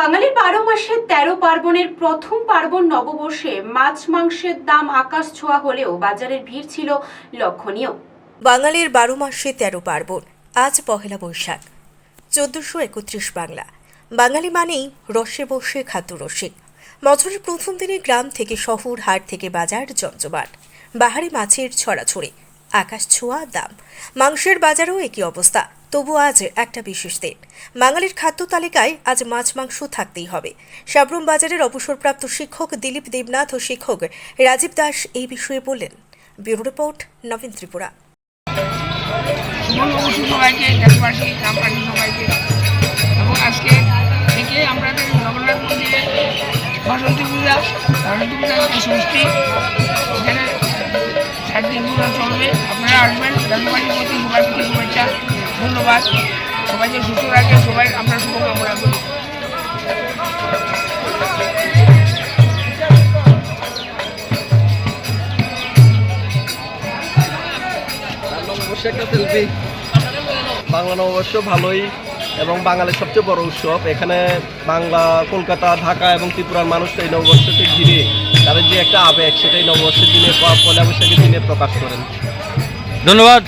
বাঙালির বারো মাসে তেরো পার্বণের প্রথম পার্বণ নববর্ষে মাছ মাংসের দাম আকাশ ছোঁয়া হলেও বাজারের ভিড় ছিল লক্ষণীয়। বাঙালির বারো মাসে তেরো পার্বণ, আজ পহেলা বৈশাখ, চোদ্দশো একত্রিশ বাংলা। বাঙালি মানেই রসে বসে খাদ্য রসিক। বছরের প্রথম দিনে গ্রাম থেকে শহর, হাট থেকে বাজার জমজমাট বাহারি মাছের ছড়াছড়ি, আকাশ ছোঁয়া দাম। মাংসের বাজারেও একই অবস্থা। তবু আজ একটা বিশেষ দিন। বাঙালির খাদ্য তালিকায় আজ মাছ মাংস থাকতেই হবে। সাবরুম বাজারের অবসরপ্রাপ্ত শিক্ষক দিলীপ দেবনাথ ও শিক্ষক রাজীব দাস এই বিষয়ে বললেন। Bureau report, Nabin Tripura. বসন্তী পূজা ষষ্ঠী, এখানে সাত দিন চলবে। আপনারা আসবেন সবাইকে সুস্থ রাখে সবাই আমরা শুভকামনা করি। একটা সেলফি বাংলা নববর্ষ ভালোই এবং বাঙালির সবচেয়ে বড় উৎসব। এখানে বাংলা কলকাতা ঢাকা এবং ত্রিপুরার মানুষ এই নববর্ষকে ঘিরে তাদের যে একটা আবেগ সেটাই নববর্ষের দিনে পয়লা বৈশাখের দিনে প্রকাশ করেন। ধন্যবাদ।